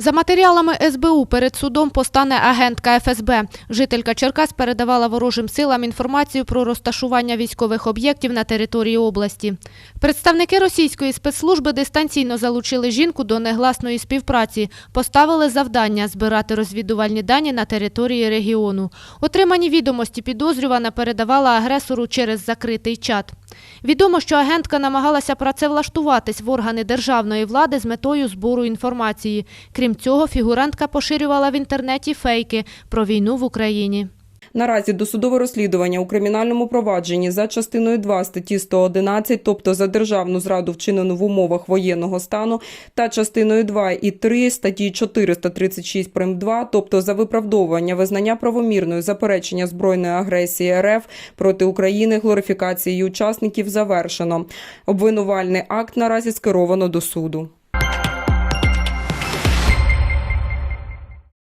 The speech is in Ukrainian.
За матеріалами СБУ перед судом постане агентка ФСБ. Жителька Черкас передавала ворожим силам інформацію про розташування військових об'єктів на території області. Представники російської спецслужби дистанційно залучили жінку до негласної співпраці, поставили завдання збирати розвідувальні дані на території регіону. Отримані відомості підозрювана передавала агресору через закритий чат. Відомо, що агентка намагалася працевлаштуватись в органи державної влади з метою збору інформації. Крім цього, фігурантка поширювала в інтернеті фейки про війну в Україні. Наразі досудове розслідування у кримінальному провадженні за частиною 2 статті 111, тобто за державну зраду вчинену в умовах воєнного стану, та частиною 2 і 3 статті 436 прим. 2, тобто за виправдовування визнання правомірною заперечення збройної агресії РФ проти України, глорифікації учасників завершено. Обвинувальний акт наразі скеровано до суду.